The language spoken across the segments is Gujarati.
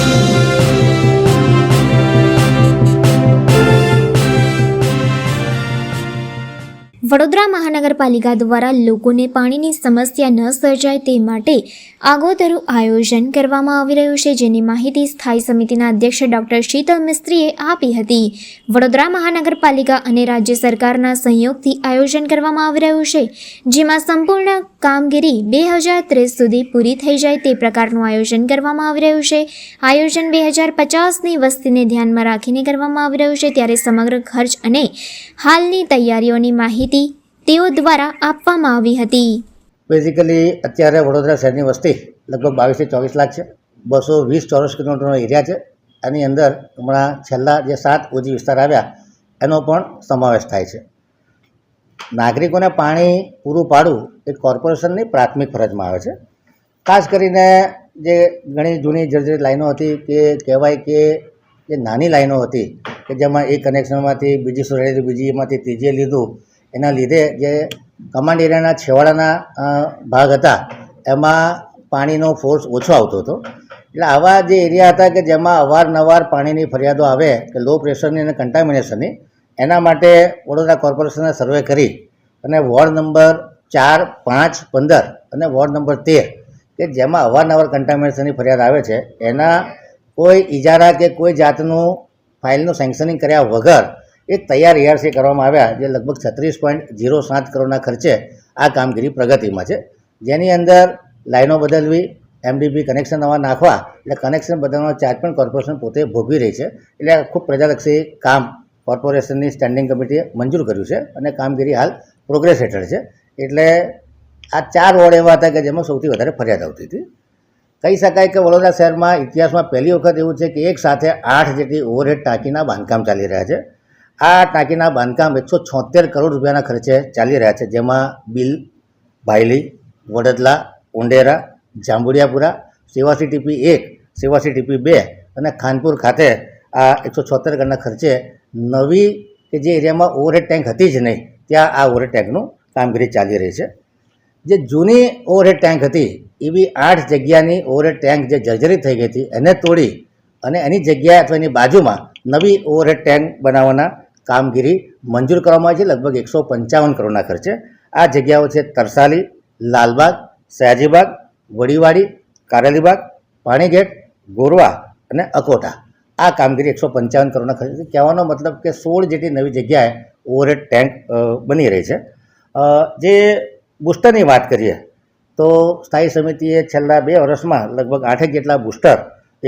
Thank you. વડોદરા મહાનગરપાલિકા દ્વારા લોકોને પાણીની સમસ્યા ન સર્જાય તે માટે આગોતરું આયોજન કરવામાં આવી રહ્યું છે, જેની માહિતી સ્થાયી સમિતિના અધ્યક્ષ ડોક્ટર શીતલ મિસ્ત્રીએ આપી હતી. વડોદરા મહાનગરપાલિકા અને રાજ્ય સરકારના સહયોગથી આયોજન કરવામાં આવી રહ્યું છે, જેમાં સંપૂર્ણ કામગીરી બે હજાર ત્રીસ સુધી પૂરી થઈ જાય તે પ્રકારનું આયોજન કરવામાં આવી રહ્યું છે. આયોજન બે હજાર પચાસની વસ્તીને ધ્યાનમાં રાખીને કરવામાં આવી રહ્યું છે, ત્યારે સમગ્ર ખર્ચ અને હાલની તૈયારીઓની માહિતી તેઓ દ્વારા આપવામાં આવી હતી. બેઝિકલી અત્યારે વડોદરા શહેરની વસ્તી લગભગ બાવીસથી ચોવીસ લાખ છે. બસો વીસ ચોરસ કિલોમીટરનો એરિયા છે. એની અંદર હમણાં છેલ્લા જે સાત ઓજી વિસ્તાર આવ્યા, એનો પણ સમાવેશ થાય છે. નાગરિકોને પાણી પૂરું પાડવું એ કોર્પોરેશનની પ્રાથમિક ફરજમાં આવે છે. ખાસ કરીને જે ઘણી જૂની જર્જરિત લાઈનો હતી કે કહેવાય કે જે નાની લાઈનો હતી, કે જેમાં એક કનેક્શનમાંથી બીજી સોસાયટી બીજી એમાંથી ત્રીજી લીધું એના લીધે જે કમાન્ડ એરિયાના છેવાડાના ભાગ હતા, એમાં પાણીનો ફોર્સ ઓછો આવતો હતો. એટલે આવા જે એરિયા હતા કે જેમાં અવારનવાર પાણીની ફરિયાદો આવે, કે લો પ્રેશરની અને કન્ટામિનેશનની એના માટે વડોદરા કોર્પોરેશને સર્વે કરી અને વોર્ડ નંબર ચાર, પાંચ, પંદર અને વોર્ડ નંબર તેર, કે જેમાં અવારનવાર કન્ટામિનેશનની ફરિયાદ આવે છે, એના કોઈ ઇજારા કે કોઈ જાતનું ફાઇલનું સેન્કશનિંગ કર્યા વગર એક તૈયાર એઆરસી કરવામાં આવ્યા, જે લગભગ છત્રીસ પોઈન્ટ ઝીરો સાત કરોડના ખર્ચે આ કામગીરી પ્રગતિમાં છે. જેની અંદર લાઇનો બદલવી એમડીબી કનેક્શન નવા નાખવા, એટલે કનેક્શન બદલવાનો ચાર્જ પણ કોર્પોરેશન પોતે ભોગવી રહી છે. એટલે ખૂબ પ્રજાલક્ષી કામ કોર્પોરેશનની સ્ટેન્ડિંગ કમિટીએ મંજૂર કર્યું છે અને કામગીરી હાલ પ્રોગ્રેસ હેઠળ છે. એટલે આ ચાર વોર્ડ એવા હતા કે જેમાં સૌથી વધારે ફરિયાદ આવતી હતી. કહી શકાય કે વડોદરા શહેરમાં ઇતિહાસમાં પહેલી વખત એવું છે કે એક સાથે આઠ જેટલી ઓવરહેડ ટાંકીના બાંધકામ ચાલી રહ્યા છે. આ ટાંકીના બાંધકામ એકસો છોતેર કરોડ રૂપિયાના ખર્ચે ચાલી રહ્યા છે, જેમાં બિલ ભાયલી વડદલા, ઉંડેરા, જાંબુડિયાપુરા, સેવાસી ટીપી એક, સેવાસી ટીપી બે અને ખાનપુર ખાતે આ એકસો છોતેર કરોડના ખર્ચે નવી કે જે એરિયામાં ઓવરહેડ ટેન્ક હતી જ નહીં, ત્યાં આ ઓવરહેડ ટેન્કનું કામગીરી ચાલી રહી છે. જે જૂની ઓવરહેડ ટેન્ક હતી, એવી આઠ જગ્યાની ઓવરહેડ ટેન્ક જે જર્જરિત થઈ ગઈ હતી, એને તોડી અને એની જગ્યાએ અથવા એની બાજુમાં નવી ઓવરહેડ ટેન્ક બનાવવાના કામગીરી મંજૂર કરવામાં આવી છે. લગભગ એકસો પંચાવન કરોડના ખર્ચે. આ જગ્યાઓ છે તરસાલી, લાલબાગ, સયાજીબાગ, વડીવાડી, કારેલીબાગ, પાણીગેટ, ગોરવા અને અકોટા. આ કામગીરી એકસો પંચાવન કરોડના ખર્ચે કહેવાનો મતલબ કે સોળ જેટલી નવી જગ્યાએ ઓવરહેડ ટેન્ક બની રહી છે. જે બુસ્ટરની વાત કરીએ, તો સ્થાયી સમિતિએ છેલ્લા બે વર્ષમાં લગભગ આઠેક જેટલા બુસ્ટર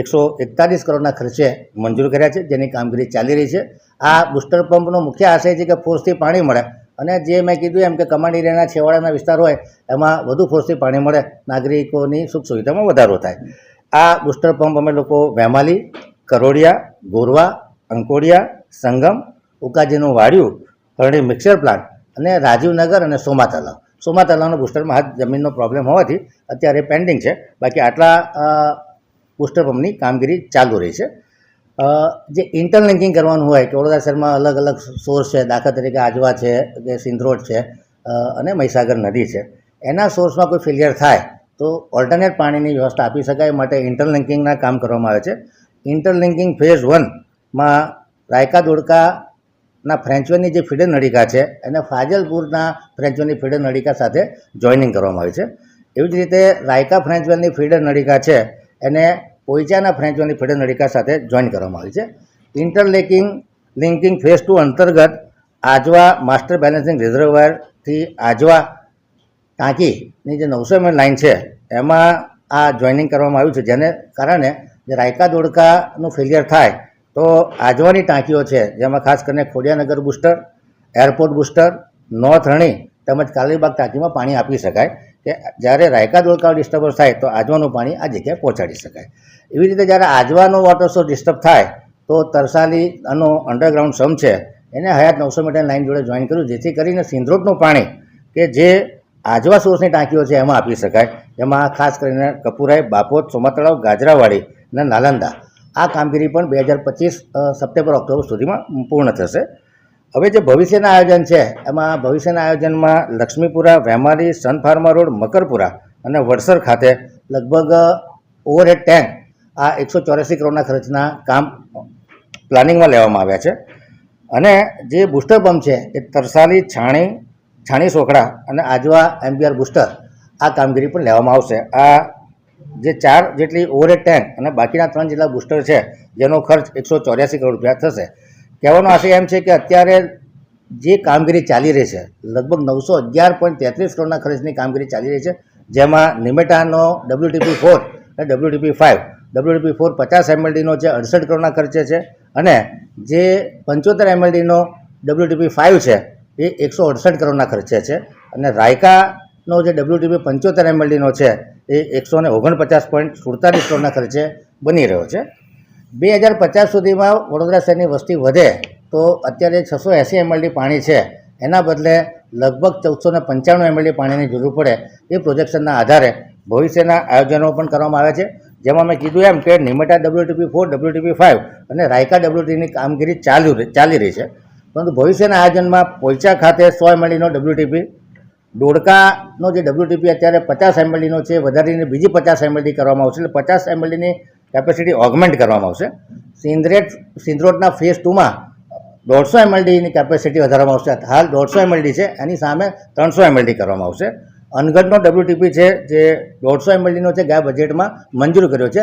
એકસો એકતાલીસ કરોડના ખર્ચે મંજૂર કર્યા છે, જેની કામગીરી ચાલી રહી છે. આ બુસ્ટર પંપનો મુખ્ય આશય છે કે ફોર્સથી પાણી મળે. અને જે મેં કીધું એમ કે કમાન્ડ એરિયાના છેવાડાના વિસ્તાર હોય, એમાં વધુ ફોર્સથી પાણી મળે, નાગરિકોની સુખ સુવિધામાં વધારો થાય. આ બુસ્ટર પંપ અમે લોકો વેમાલી, કરોડિયા, ગોરવા, અંકોડિયા, સંગમ, ઉકાજીનું વાડિયું, હરણી મિક્સર પ્લાન્ટ અને રાજીવનગર અને સોમા તલાવ સોમા તલાવનો બુસ્ટરમાં હાથ જમીનનો પ્રોબ્લેમ હોવાથી અત્યારે પેન્ડિંગ છે. બાકી આટલા બુસ્ટર પંપની કામગીરી ચાલુ રહી છે. જે ઇન્ટરલિંકિંગ કરવાનું હોય કે વડોદરા શહેરમાં અલગ અલગ સોર્સ છે. દાખલા તરીકે આજવા છે કે સિંધરોડ છે અને મહીસાગર નદી છે. એના સોર્સમાં કોઈ ફેલિયર થાય, તો ઓલ્ટરનેટ પાણીની વ્યવસ્થા આપી શકાય. માટે ઇન્ટરલિંકિંગના કામ કરવામાં આવે છે. ઇન્ટરલિંકિંગ ફેઝ વનમાં રાયકા દોડકાના ફ્રેન્ચવેની જે ફીડર નળિકા છે, એને ફાજલપુરના ફ્રેન્ચવેની ફીડર નળિકા સાથે જોઈનિંગ કરવામાં આવી છે. એવી જ રીતે રાયકા ફ્રેન્ચવેલની ફીડર નળિકા છે, એને પોઈચાના ફ્રેન્ચોની ફેડરલ નડિકા સાથે જોઈન કરવામાં આવી છે. ઇન્ટરલેકિંગ, લિંકિંગ ફેઝ ટુ અંતર્ગત આજવા માસ્ટર બેલેન્સિંગ રિઝર્વરથી આજવા ટાંકીની જે નવસો એમએલ લાઇન છે, એમાં આ જોઈનિંગ કરવામાં આવ્યું છે. જેને કારણે જે રાયકા દોડકાનું ફેલિયર થાય, તો આજવાની ટાંકીઓ છે, જેમાં ખાસ કરીને Khodiyanagar booster, airport booster, north રણી તેમજ કાલીબાગ ટાંકીમાં પાણી આપી શકાય. કે જ્યારે રાયકા દોલકાઓ ડિસ્ટર્બન્સ થાય તો આજવાનું પાણી આ જગ્યાએ પહોંચાડી શકાય. એવી રીતે જ્યારે આજવાનો વોટર સોર્સ ડિસ્ટર્બ થાય તો તરસાલી આનો અંડરગ્રાઉન્ડ સમ છે, એને હયાત નવસો મીટર લાઇન જોડે જોઈન કર્યું, જેથી કરીને સિંધરોડનું પાણી કે જે આજવા સોર્સની ટાંકીઓ છે એમાં આપી શકાય. એમાં ખાસ કરીને કપુરાઈ, બાપોત, સોમાતળાવ, ગાજરાવાડી અને નાલંદા. આ કામગીરી પણ બે હજાર પચીસ સપ્ટેમ્બર, ઓક્ટોબર સુધીમાં પૂર્ણ થશે. હવે જે ભવિષ્યના આયોજન છે, એમાં ભવિષ્યના આયોજનમાં Laxmipura Vemari Sun Pharma road, Makarpura અને વડસર ખાતે લગભગ ઓવરહેડ ટેન્ક આ એકસો ચોર્યાસી કરોડના ખર્ચના કામ પ્લાનિંગમાં લેવામાં આવ્યા છે. અને જે બુસ્ટર પંપ છે, એ તરસાલી, છાણી છાણી સોખડા અને આજવા એમબીઆર બુસ્ટર આ કામગીરી પણ લેવામાં આવશે. આ જે ચાર જેટલી ઓવરહેડ ટેન્ક અને બાકીના ત્રણ જેટલા બુસ્ટર છે, જેનો ખર્ચ એકસો ચોર્યાસી કરોડ રૂપિયા થશે. કહેવાનો આશય એમ છે કે અત્યારે જે કામગીરી ચાલી રહી છે, લગભગ નવસો અગિયાર પોઈન્ટ તેત્રીસ કરોડના ખર્ચની કામગીરી ચાલી રહી છે, જેમાં નિમેટાનો ડબ્લ્યુટીપી ફોર અને ડબ્લ્યુટીપી ફાઇવ, ડબ્લ્યુટીપી ફોર પચાસ એમએલડીનો છે, અડસઠ કરોડના ખર્ચે છે અને જે પંચોતેર એમએલડીનો ડબ્લ્યુટીપી ફાઇવ છે, એ એકસો અડસઠ કરોડના ખર્ચે છે અને રાયકાનો જે ડબ્લ્યુટીપી પંચોતેર એમએલડીનો છે, એ એકસો ઓગણપચાસ પોઈન્ટ સુડતાલીસ કરોડના ખર્ચે બની રહ્યો છે. બે હજાર પચાસ સુધીમાં વડોદરા શહેરની વસ્તી વધે તો અત્યારે છસો એંસી એમએલડી પાણી છે. એના બદલે લગભગ ચૌદસો ને પંચાણું એમએલડી પાણીની જરૂર પડે એ પ્રોજેક્શનના આધારે ભવિષ્યના આયોજનો પણ કરવામાં આવ્યા છે. જેમાં મેં કીધું એમ કે નિમેટા ડબ્લ્યુટીપી ફોર, ડબ્લ્યુટીપી ફાઇવ અને રાયકા ડબ્લ્યુટીની કામગીરી ચાલુ ચાલી રહી છે. પરંતુ ભવિષ્યના આયોજનમાં પોઈચા ખાતે સો એમએલડીનો ડબ્લ્યુટીપી, ડોડકાનો જે ડબ્લ્યુટીપી અત્યારે પચાસ એમએલડીનો છે, વધારીને બીજી પચાસ એમએલડી કરવામાં આવશે. એટલે પચાસ એમએલડીની કેપેસિટી ઓગમેન્ટ કરવામાં આવશે. સિંદ્રેટ સિંદ્રોટના ફેઝ ટુમાં દોઢસો એમએલડીની કેપેસિટી વધારવામાં આવશે. હાલ દોઢસો એમએલડી છે, એની સામે ત્રણસો એમએલડી કરવામાં આવશે. અનગઢનો ડબ્લ્યુટીપી છે, જે દોઢસો એમએલડીનો છે, ગયા બજેટમાં મંજૂર કર્યો છે.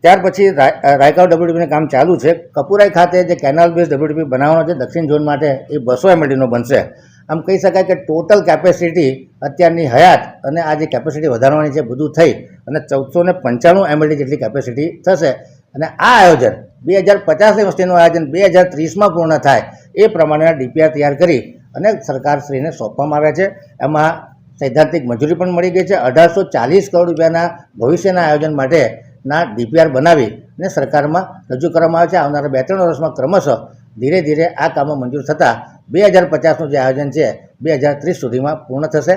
ત્યાર પછી રાય- રાયકાવ ડબ્લ્યુટીપીનું કામ ચાલુ છે. કપુરાઈ ખાતે જે કેનાલ બેઝ ડબ્લ્યુટીપી બનાવવાનો છે, દક્ષિણ ઝોન માટે એ બસો એમએલડીનો બનશે. આમ કહી શકાય કે ટોટલ કેપેસિટી અત્યારની હયાત અને આ જે કેપેસિટી વધારવાની છે બધું થઈ અને ચૌદસો ને પંચાણું એમએલડી જેટલી કેપેસિટી થશે. અને આ આયોજન બે હજાર પચાસની વસ્તીનું આયોજન બે હજાર ત્રીસમાં પૂર્ણ થાય એ પ્રમાણેના ડીપીઆર તૈયાર કરી અને સરકારશ્રીને સોંપવામાં આવ્યા છે. એમાં સૈદ્ધાંતિક મંજૂરી પણ મળી ગઈ છે. અઢારસો ચાલીસ કરોડ રૂપિયાના ભવિષ્યના આયોજન માટેના ડીપીઆર બનાવી અને સરકારમાં રજૂ કરવામાં આવે છે. આવનારા બે ત્રણ વર્ષમાં ક્રમશઃ ધીરે ધીરે આ કામો મંજૂર થતાં બે હજાર પચાસનું જે આયોજન છે બે હજાર ત્રીસ સુધીમાં પૂર્ણ થશે.